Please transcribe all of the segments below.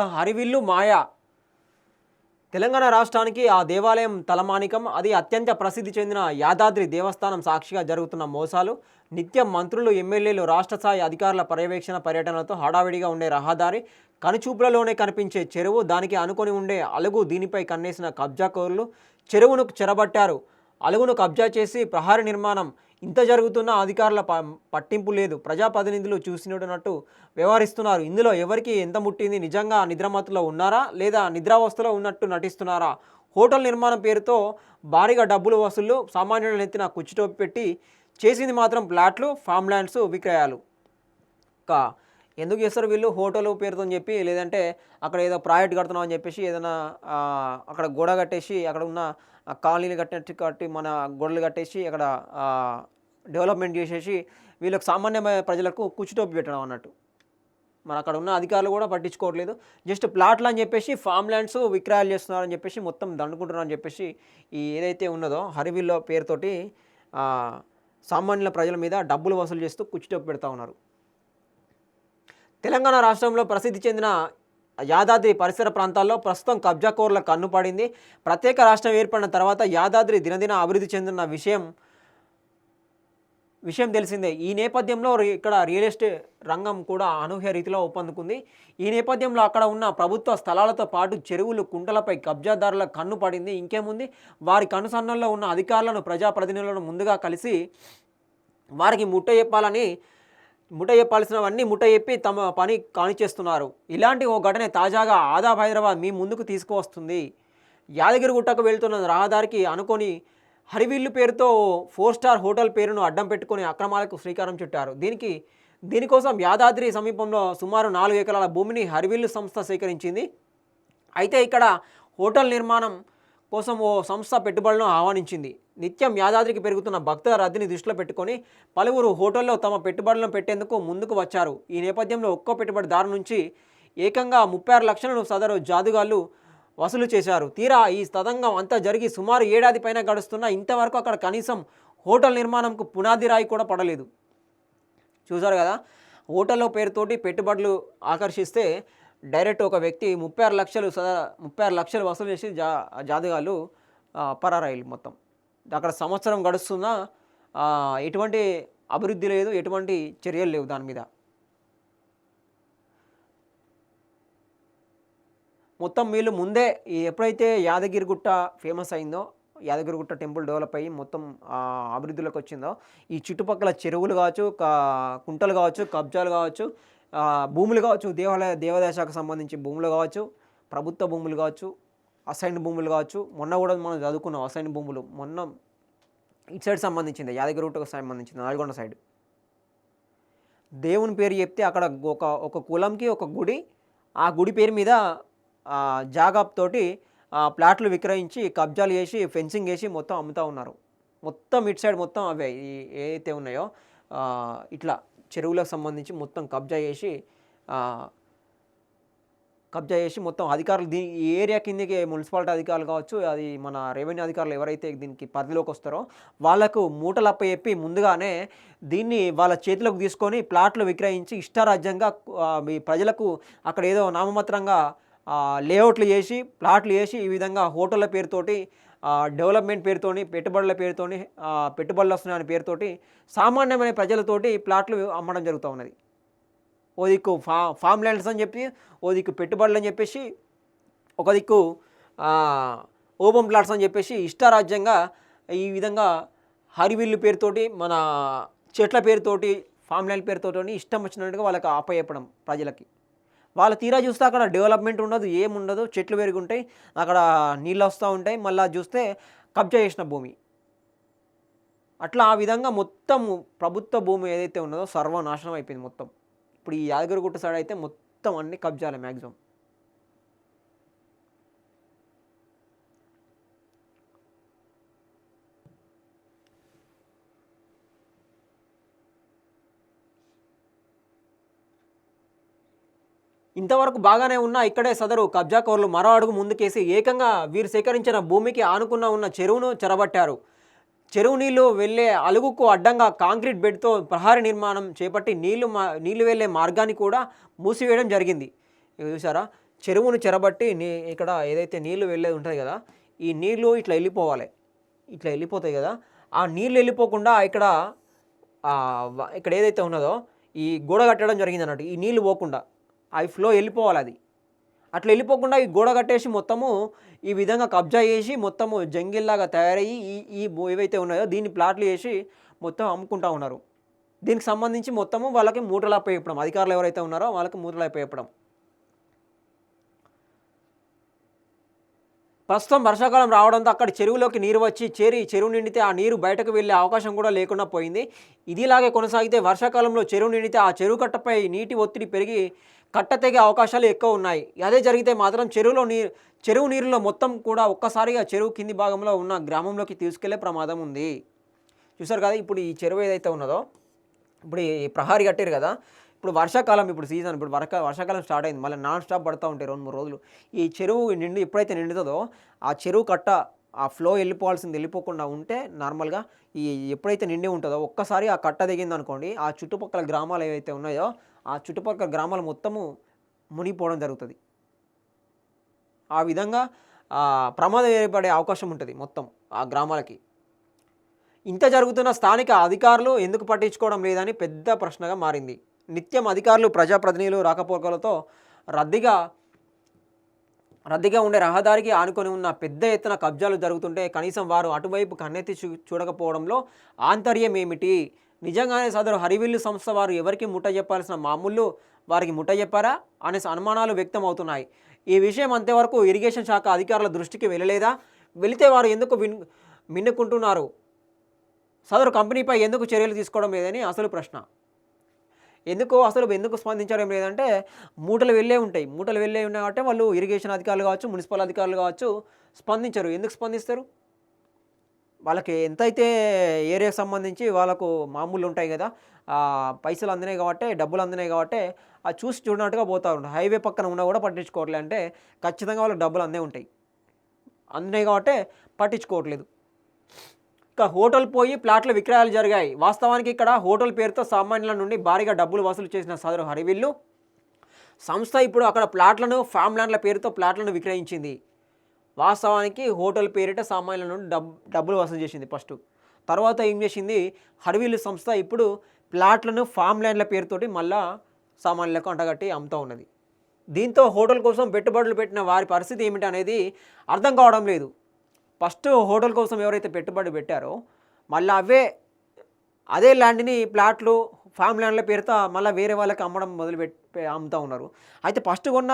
హరివిల్లు మాయా. తెలంగాణ రాష్ట్రానికి ఆ దేవాలయం తలమానికం. అది అత్యంత ప్రసిద్ధి చెందిన యాదాద్రి దేవస్థానం సాక్షిగా జరుగుతున్న మోసాలు. నిత్యం మంత్రులు ఎమ్మెల్యేలు రాష్ట్ర స్థాయి అధికారుల పర్యవేక్షణ పర్యటనలతో హడావిడిగా ఉండే రహదారి కనుచూపులలోనే కనిపించే చెరువు. దానికి అనుకొని ఉండే అలుగు దీనిపై కన్నేసిన కబ్జాకోరులు చెరువును చెరబట్టారు. అలుగును కబ్జా చేసి ప్రహారీ నిర్మాణం ఇంత జరుగుతున్న అధికారుల ప పట్టింపు లేదు. ప్రజాప్రతినిధులు చూసినట్టు వ్యవహరిస్తున్నారు. ఇందులో ఎవరికి ఎంత ముట్టింది? నిజంగా నిద్రమత్తులో ఉన్నారా? లేదా నిద్రావస్థలో ఉన్నట్టు నటిస్తున్నారా? హోటల్ నిర్మాణం పేరుతో భారీగా డబ్బులు వసూళ్ళు సామాన్యుల నెత్తిన కుచ్చిటోపి పెట్టి చేసింది మాత్రం ప్లాట్లు ఫామ్ ల్యాండ్స్ విక్రయాలు. ఇంకా ఎందుకు చేస్తారు వీళ్ళు? హోటల్ పేరుతో చెప్పి లేదంటే అక్కడ ఏదో ప్రాజెక్ట్ కడుతున్నాం అని చెప్పేసి ఏదైనా అక్కడ గోడ కట్టేసి అక్కడ ఉన్న కాలనీలు కట్టినట్టు కట్టి మన గోడలు కట్టేసి అక్కడ డెవలప్మెంట్ చేసేసి వీళ్ళకి సామాన్యమైన ప్రజలకు కుచ్చుటోపి పెట్టడం అన్నట్టు. మరి అక్కడ ఉన్న అధికారులు కూడా పట్టించుకోవట్లేదు. జస్ట్ ప్లాట్లు అని చెప్పేసి ఫామ్ ల్యాండ్స్ విక్రయాలు చేస్తున్నారని చెప్పేసి మొత్తం దండుకుంటున్నారని చెప్పేసి ఈ ఏదైతే ఉన్నదో హరివిల్లో పేరుతోటి సామాన్యుల ప్రజల మీద డబ్బులు వసూలు చేస్తూ కుచ్చిటోపి పెడతా ఉన్నారు. తెలంగాణ రాష్ట్రంలో ప్రసిద్ధి చెందిన యాదాద్రి పరిసర ప్రాంతాల్లో ప్రస్తుతం కబ్జాకోర్ల కన్ను పడింది. ప్రత్యేక రాష్ట్రం ఏర్పడిన తర్వాత యాదాద్రి దినదిన అభివృద్ధి చెందిన విషయం విషయం తెలిసిందే. ఈ నేపథ్యంలో ఇక్కడ రియల్ ఎస్టేట్ రంగం కూడా అనూహ్య రీతిలో ఒప్పందుకుంది. ఈ నేపథ్యంలో అక్కడ ఉన్న ప్రభుత్వ స్థలాలతో పాటు చెరువులు కుంటలపై కబ్జాదారుల కన్ను పడింది. ఇంకేముంది? వారి కనుసన్నల్లో ఉన్న అధికారులను ప్రజాప్రతినిధులను ముందుగా కలిసి వారికి ముట్ట చెప్పాలని ముట్ట చెప్పాల్సినవన్నీ ముఠ చెప్పి తమ పని కానిచేస్తున్నారు ఇలాంటి ఓ ఘటన తాజాగా ఆదాబ్ హైదరాబాద్ మీ ముందుకు తీసుకువస్తుంది. యాదగిరిగుట్టకు వెళ్తున్న రహదారికి అనుకొని హరివిల్లు పేరుతో ఫోర్ స్టార్ హోటల్ పేరును అడ్డం పెట్టుకొని అక్రమాలకు శ్రీకారం చుట్టారు. దీనికి దీనికోసం యాదాద్రి సమీపంలో సుమారు నాలుగు ఎకరాల భూమిని హరివిల్లు సంస్థ సేకరించింది. అయితే ఇక్కడ హోటల్ నిర్మాణం కోసం ఓ సంస్థ పెట్టుబడులను ఆహ్వానించింది. నిత్యం యాదాద్రికి పెరుగుతున్న భక్తుల రద్దీని దృష్టిలో పెట్టుకొని పలువురు హోటల్లో తమ పెట్టుబడులను పెట్టేందుకు ముందుకు వచ్చారు. ఈ నేపథ్యంలో ఒక్కో పెట్టుబడిదారు నుంచి ఏకంగా ముప్పై ఆరు లక్షలను సదరు జాదుగాళ్ళు వసూలు చేశారు. తీరా ఈ తతంగం అంతా జరిగి సుమారు ఏడాది పైన గడుస్తున్నా ఇంతవరకు అక్కడ కనీసం హోటల్ నిర్మాణంకు పునాది రాయి కూడా పడలేదు. చూసారు కదా? హోటల్లో పేరుతోటి పెట్టుబడులు ఆకర్షిస్తే డైరెక్ట్ ఒక వ్యక్తి ముప్పై ఆరు లక్షలు సదా ముప్పై ఆరు లక్షలు వసూలు చేసి జా జాదుగాలు పరారాయిలు మొత్తం. అక్కడ సంవత్సరం గడుస్తున్నా ఎటువంటి అభివృద్ధి లేదు ఎటువంటి చర్యలు లేవు దాని మీద. మొత్తం వీళ్ళు ముందే ఎప్పుడైతే యాదగిరిగుట్ట ఫేమస్ అయిందో యాదగిరిగుట్ట టెంపుల్ డెవలప్ అయ్యి మొత్తం అభివృద్ధిలోకి వచ్చిందో ఈ చుట్టుపక్కల చెరువులు కావచ్చు కుంటలు కావచ్చు కబ్జాలు కావచ్చు భూములు కావచ్చు దేవాలయ దేవాదాయ శాఖకు సంబంధించి భూములు కావచ్చు ప్రభుత్వ భూములు కావచ్చు అసైన్ భూములు కావచ్చు మొన్న కూడా మనం చదువుకున్నాం అసైన్ భూములు. మొన్న ఇటు సైడ్ సంబంధించింది యాదగిరిగుట్టకు సంబంధించింది నల్గొండ సైడ్. దేవుని పేరు చెప్తే అక్కడ ఒక ఒక కులంకి ఒక గుడి ఆ గుడి పేరు మీద జాగాప్ తోటి ప్లాట్లు విక్రయించి కబ్జాలు చేసి ఫెన్సింగ్ వేసి మొత్తం అమ్ముతూ ఉన్నారు. మొత్తం ఇటు సైడ్ మొత్తం అవే ఏదైతే ఏవైతే ఉన్నాయో ఇట్లా చెరువులకు సంబంధించి మొత్తం కబ్జా చేసి కబ్జా చేసి మొత్తం అధికారులు దీని ఈ ఏరియా కిందకి మున్సిపాలిటీ అధికారులు కావచ్చు అది మన రెవెన్యూ అధికారులు ఎవరైతే దీనికి పరిధిలోకి వస్తారో వాళ్ళకు మూటలప్ప చెప్పి ముందుగానే దీన్ని వాళ్ళ చేతిలోకి తీసుకొని ప్లాట్లు విక్రయించి ఇష్టారాజ్యంగా మీ ప్రజలకు అక్కడ ఏదో నామమాత్రంగా లేఅవుట్లు చేసి ప్లాట్లు చేసి ఈ విధంగా హోటళ్ళ పేరుతోటి డెవలప్మెంట్ పేరుతోని పెట్టుబడుల పేరుతోని పెట్టుబడులు వస్తున్నాయని పేరుతోటి సామాన్యమైన ప్రజలతోటి ప్లాట్లు అమ్మడం జరుగుతూ ఉన్నది. ఓ దిక్కు ఫా ఫామ్ ల్యాండ్స్ అని చెప్పి ఓ దిక్కు పెట్టుబడులు అని చెప్పేసి ఒక దిక్కు ఓపెన్ ప్లాట్స్ అని చెప్పేసి ఇష్టారాజ్యంగా ఈ విధంగా హరివిల్లు పేరుతోటి మన చెట్ల పేరుతోటి ఫామ్ ల్యాండ్ పేరుతోటి ఇష్టం వచ్చినట్టుగా వాళ్ళకి ఆపేయపడం ప్రజలకి. వాళ్ళ తీరా చూస్తే అక్కడ డెవలప్మెంట్ ఉండదు ఏముండదు చెట్లు పెరుగుంటాయి అక్కడ నీళ్ళు వస్తూ ఉంటాయి మళ్ళీ చూస్తే కబ్జా చేసిన భూమి. అట్లా ఆ విధంగా మొత్తం ప్రభుత్వ భూమి ఏదైతే ఉన్నదో సర్వనాశనం అయిపోయింది మొత్తం. ఇప్పుడు ఈ యాదగిరిగుట్ట సైడ్ అయితే మొత్తం అన్ని కబ్జాలే మ్యాక్సిమం ఇంతవరకు బాగానే ఉన్నా ఇక్కడే సదరు. కబ్జాకోర్లు మరో అడుగు ముందుకేసి ఏకంగా వీరు సేకరించిన భూమికి ఆనుకున్న ఉన్న చెరువును చెరబట్టారు. చెరువు నీళ్ళు వెళ్ళే అలుగుకు అడ్డంగా కాంక్రీట్ బెడ్తో ప్రహారీ నిర్మాణం చేపట్టి నీళ్ళు మా నీళ్ళు వెళ్ళే మార్గాన్ని కూడా మూసివేయడం జరిగింది. చూసారా? చెరువును చెరబట్టి నీ ఇక్కడ ఏదైతే నీళ్ళు వెళ్ళేది ఉంటుంది కదా ఈ నీళ్ళు ఇట్లా వెళ్ళిపోవాలి. ఇట్లా వెళ్ళిపోతాయి కదా. ఆ నీళ్ళు వెళ్ళిపోకుండా ఇక్కడ ఇక్కడ ఏదైతే ఉన్నదో ఈ గోడ కట్టడం జరిగింది అన్నట్టు ఈ నీళ్ళు పోకుండా. అవి ఫ్లో వెళ్ళిపోవాలి అది. అట్లా వెళ్ళిపోకుండా ఈ గోడ కట్టేసి మొత్తము ఈ విధంగా కబ్జా చేసి మొత్తము జంగిల్లాగా తయారయ్యి ఈ ఈ ఏవైతే ఉన్నాయో దీన్ని ప్లాట్లు చేసి మొత్తం అమ్ముకుంటా ఉన్నారు. దీనికి సంబంధించి మొత్తము వాళ్ళకి మూటలాపై చెప్పడం అధికారులు ఎవరైతే ఉన్నారో వాళ్ళకి మూటలాపై చెప్పడం ప్రస్తుతం వర్షాకాలం రావడంతో అక్కడ చెరువులోకి నీరు వచ్చి చేరి చెరువు నిండితే ఆ నీరు బయటకు వెళ్ళే అవకాశం కూడా లేకుండా పోయింది. ఇదిలాగే కొనసాగితే వర్షాకాలంలో చెరువు నిండితే ఆ చెరువు కట్టపై నీటి ఒత్తిడి పెరిగి కట్ట తెగే అవకాశాలు ఎక్కువ ఉన్నాయి అదే జరిగితే మాత్రం చెరువులో నీరు చెరువు నీరులో మొత్తం కూడా ఒక్కసారిగా చెరువు కింది భాగంలో ఉన్న గ్రామంలోకి తీసుకెళ్ళే ప్రమాదం ఉంది. చూసారు కదా ఇప్పుడు ఈ చెరువు ఏదైతే ఉన్నదో ఇప్పుడు ఈ ప్రహారీ కట్టారు కదా ఇప్పుడు వర్షాకాలం ఇప్పుడు సీజన్ ఇప్పుడు వర్ష వర్షాకాలం స్టార్ట్ అయింది. మళ్ళీ నాన్ స్టాప్ పడుతూ ఉంటాయి రెండు మూడు రోజులు. ఈ చెరువు నిండి ఎప్పుడైతే నిండుతుందో ఆ చెరువు కట్ట ఆ ఫ్లో వెళ్ళిపోవాల్సింది వెళ్ళిపోకుండా ఉంటే నార్మల్గా ఈ ఎప్పుడైతే నిండి ఉంటుందో ఒక్కసారి ఆ కట్ట దిగింది అనుకోండి ఆ చుట్టుపక్కల గ్రామాలు ఏవైతే ఉన్నాయో ఆ చుట్టుపక్కల గ్రామాలు మొత్తము మునిగిపోవడం జరుగుతుంది. ఆ విధంగా ప్రమాదం ఏర్పడే అవకాశం ఉంటుంది మొత్తం ఆ గ్రామాలకి. ఇంత జరుగుతున్న స్థానిక అధికారులు ఎందుకు పట్టించుకోవడం లేదని పెద్ద ప్రశ్నగా మారింది. నిత్యం అధికారులు ప్రజాప్రతినిధులు రాకపోకలతో రద్దీగా రద్దీగా ఉండే రహదారికి ఆనుకొని ఉన్న పెద్ద ఎత్తున కబ్జాలు జరుగుతుంటే కనీసం వారు అటువైపు కన్నెత్తి చూ చూడకపోవడంలో ఆంతర్యం ఏమిటి? నిజంగానే సదరు హరివిల్లు సంస్థ వారు ఎవరికి ముట్ట చెప్పాల్సిన మామూలు వారికి ముట్ట చెప్పారా అనే అనుమానాలు వ్యక్తం అవుతున్నాయి ఈ విషయం అంతవరకు ఇరిగేషన్ శాఖ అధికారుల దృష్టికి వెళ్ళలేదా? వెళితే వారు ఎందుకు విన్ మిన్నుకుంటున్నారు? సదరు కంపెనీపై ఎందుకు చర్యలు తీసుకోవడం లేదని అసలు ప్రశ్న. ఎందుకు అసలు ఎందుకు స్పందించడం లేదంటే మూటలు వెళ్ళే ఉంటాయి. మూటలు వెళ్ళే ఉన్నాయి కాబట్టి వాళ్ళు ఇరిగేషన్ అధికారులు కావచ్చు మున్సిపల్ అధికారులు కావచ్చు స్పందించరు. ఎందుకు స్పందిస్తారు? వాళ్ళకి ఎంతైతే ఏరియాకి సంబంధించి వాళ్ళకు మామూలు ఉంటాయి కదా పైసలు అందినాయి కాబట్టి డబ్బులు అందినాయి కాబట్టి అది చూసి చూడనట్టుగా పోతారు ఉంటారు. హైవే పక్కన ఉన్నా కూడా పట్టించుకోవట్లే అంటే ఖచ్చితంగా వాళ్ళకి డబ్బులు అందే ఉంటాయి. అందినాయి కాబట్టి పట్టించుకోవట్లేదు. ఇక హోటల్ పోయి ప్లాట్ల విక్రయాలు జరిగాయి. వాస్తవానికి ఇక్కడ హోటల్ పేరుతో సామాన్యుల నుండి భారీగా డబ్బులు వసూలు చేసిన సదరు హరివిల్లు సంస్థ ఇప్పుడు అక్కడ ప్లాట్లను ఫామ్ ల్యాండ్ల పేరుతో ప్లాట్లను విక్రయించింది. వాస్తవానికి హోటల్ పేరిట సామాన్యుల నుండి డబ్ డబ్బులు వసూలు చేసింది ఫస్ట్. తర్వాత ఏం చేసింది? హర్వీలు సంస్థ ఇప్పుడు ప్లాట్లను ఫామ్ ల్యాండ్ల పేరుతోటి మళ్ళా సామాన్యులకు అంటగట్టి అమ్ముతూ ఉన్నది. దీంతో హోటల్ కోసం పెట్టుబడులు పెట్టిన వారి పరిస్థితి ఏమిటి అనేది అర్థం కావడం లేదు. ఫస్ట్ హోటల్ కోసం ఎవరైతే పెట్టుబడి పెట్టారో మళ్ళీ అవే అదే ల్యాండ్ని ప్లాట్లు ఫామ్ ల్యాండ్ల పేరుతో మళ్ళీ వేరే వాళ్ళకి అమ్మడం మొదలు పెట్టి అమ్ముతూ ఉన్నారు. అయితే ఫస్ట్ కొన్న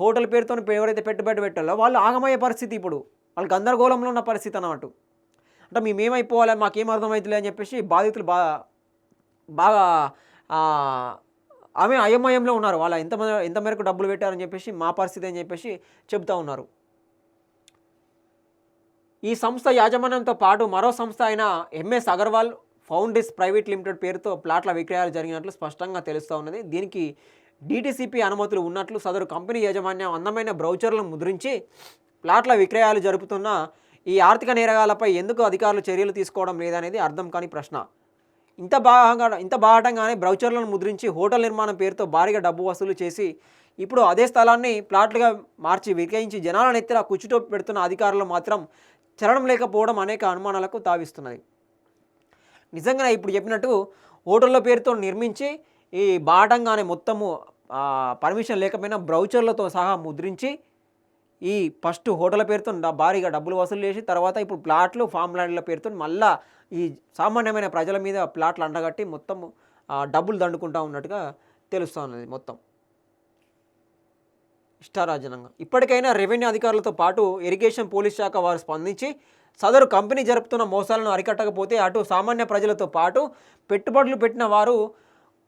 హోటల్ పేరుతో ఎవరైతే పెట్టుబడి పెట్టాలో వాళ్ళు ఆగమయ్యే పరిస్థితి ఇప్పుడు. వాళ్ళు గందరగోళంలో ఉన్న పరిస్థితి అన్నమాట. అంటే మేము ఏమైపోవాలి మాకేం అర్థమవుతుంది అని చెప్పేసి బాధితులు బాగా బాగా ఆమె అయోమయంలో ఉన్నారు. వాళ్ళ ఎంత ఎంత మేరకు డబ్బులు పెట్టారని చెప్పేసి మా పరిస్థితి అని చెప్పేసి చెబుతూ ఉన్నారు. ఈ సంస్థ యాజమాన్యంతో పాటు మరో సంస్థ అయిన MS Agarwal foundries private limited పేరుతో ప్లాట్ల విక్రయాలు జరిగినట్లు స్పష్టంగా తెలుస్తూ ఉన్నది. దీనికి డీటీసీపీ అనుమతులు ఉన్నట్లు సదరు కంపెనీ యాజమాన్యం అందమైన బ్రౌచర్లను ముద్రించి ప్లాట్ల విక్రయాలు జరుపుతున్న ఈ ఆర్థిక నేరగాలపై ఎందుకు అధికారులు చర్యలు తీసుకోవడం లేదనేది అర్థం కాని ప్రశ్న. ఇంత బాగా ఇంత బాహటంగానే బ్రౌచర్లను ముద్రించి హోటల్ నిర్మాణం పేరుతో భారీగా డబ్బు వసూలు చేసి ఇప్పుడు అదే స్థలాన్ని ప్లాట్లుగా మార్చి విక్రయించి జనాల నెత్తిన కుచ్చుటో పెడుతున్న అధికారులు మాత్రం చలనం లేకపోవడం అనేక అనుమానాలకు తావిస్తున్నది. నిజంగానే ఇప్పుడు చెప్పినట్టు హోటళ్ళ పేరుతో నిర్మించి ఈ బాటంగానే మొత్తము పర్మిషన్ లేకపోయినా బ్రౌచర్లతో సహా ముద్రించి ఈ ఫస్ట్ హోటల్ పేరుతో భారీగా డబ్బులు వసూలు చేసి తర్వాత ఇప్పుడు ప్లాట్లు ఫామ్ ల్యాండ్ల పేరుతో మళ్ళా ఈ సామాన్యమైన ప్రజల మీద ప్లాట్లు అండగట్టి మొత్తం డబ్బులు దండుకుంటా ఉన్నట్టుగా తెలుస్తూ మొత్తం. ఇష్టారాజనంగా. ఇప్పటికైనా రెవెన్యూ అధికారులతో పాటు ఇరిగేషన్ పోలీస్ శాఖ వారు స్పందించి సదరు కంపెనీ జరుపుతున్న మోసాలను అరికట్టకపోతే అటు సామాన్య ప్రజలతో పాటు పెట్టుబడులు పెట్టిన వారు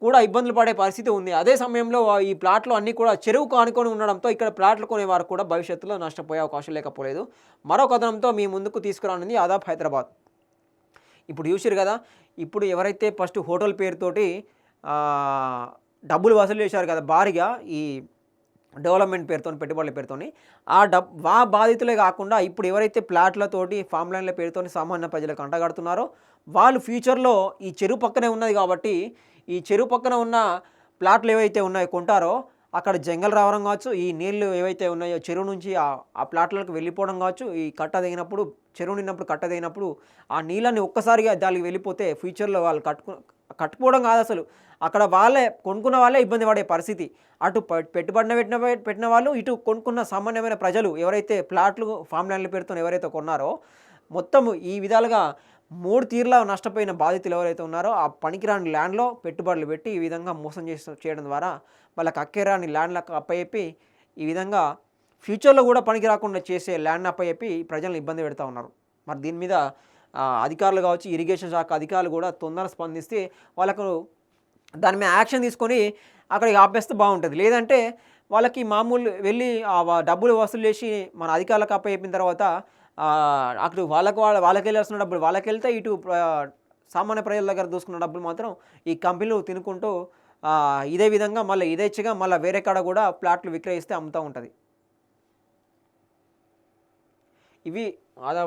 కూడా ఇబ్బందులు పడే పరిస్థితి ఉంది. అదే సమయంలో ఈ ప్లాట్లు అన్నీ కూడా చెరువుకు ఆనుకొని ఉండడంతో ఇక్కడ ప్లాట్లు కొనేవారు కూడా భవిష్యత్తులో నష్టపోయే అవకాశం లేకపోలేదు. మరో కథనంతో మీ ముందుకు తీసుకురానుంది ఆదాబ్ హైదరాబాద్. ఇప్పుడు చూసారు కదా ఇప్పుడు ఎవరైతే ఫస్ట్ హోటల్ పేరుతోటి డబ్బులు వసూలు చేశారు కదా భారీగా ఈ డెవలప్మెంట్ పేరుతో పెట్టుబడుల పేరుతోని ఆ డబ్ వా బాధితులే కాకుండా ఇప్పుడు ఎవరైతే ప్లాట్లతోటి ఫామ్ లైన్ల పేరుతోని సామాన్య ప్రజలకు అంటగడుతున్నారో వాళ్ళు ఫ్యూచర్లో ఈ చెరువు పక్కనే ఉన్నది కాబట్టి ఈ చెరువు పక్కన ఉన్న ప్లాట్లు ఏవైతే ఉన్నాయో కొంటారో అక్కడ జంగల్ రావడం కావచ్చు ఈ నీళ్ళు ఏవైతే ఉన్నాయో చెరువు నుంచి ఆ ఆ ప్లాట్లకు వెళ్ళిపోవడం కావచ్చు ఈ కట్ట దిగినప్పుడు చెరువు నిన్నప్పుడు కట్ట దిగినప్పుడు ఆ నీళ్ళని ఒక్కసారిగా దానికి వెళ్ళిపోతే ఫ్యూచర్లో వాళ్ళు కట్టుకు కట్టుకోవడం కాదు అసలు. అక్కడ వాళ్ళే కొనుక్కున్న వాళ్ళే ఇబ్బంది పడే పరిస్థితి. అటు పెట్టుబడిన పెట్టిన పెట్టిన వాళ్ళు ఇటు కొనుక్కున్న సామాన్యమైన ప్రజలు ఎవరైతే ప్లాట్లు ఫామ్ ల్యాండ్లు పెడుతున్న ఎవరైతే కొన్నారో మొత్తం ఈ విధాలుగా మూడు తీర్ల నష్టపోయిన బాధితులు ఎవరైతే ఉన్నారో ఆ పనికిరాని ల్యాండ్లో పెట్టుబడులు పెట్టి ఈ విధంగా మోసం చేసి చేయడం ద్వారా వాళ్ళకి అక్కేరాని ల్యాండ్లకు అప్పచెప్పి ఈ విధంగా ఫ్యూచర్లో కూడా పనికి రాకుండా చేసే ల్యాండ్ అప్పచెప్పి ప్రజలను ఇబ్బంది పెడతా ఉన్నారు. మరి దీని మీద అధికారులు కావచ్చు ఇరిగేషన్ శాఖ అధికారులు కూడా తొందర స్పందిస్తే వాళ్ళకు దాని మీద యాక్షన్ తీసుకొని అక్కడికి ఆపేస్తే బాగుంటుంది. లేదంటే వాళ్ళకి మామూలు వెళ్ళి డబ్బులు వసూలు చేసి మన అధికారులకు అప్పచెప్పిన తర్వాత అక్కడ వాళ్ళకు వాళ్ళ వాళ్ళకి వెళ్ళాల్సిన డబ్బులు వాళ్ళకి వెళ్తే ఇటు సామాన్య ప్రజల దగ్గర దూసుకున్న డబ్బులు మాత్రం ఈ కంపెనీలు తినుకుంటూ ఇదే విధంగా మళ్ళీ ఇదేచ్ఛగా మళ్ళీ వేరే కాడ కూడా ప్లాట్లు విక్రయిస్తే అమ్ముతూ ఉంటుంది. ఇవి ఆదాయ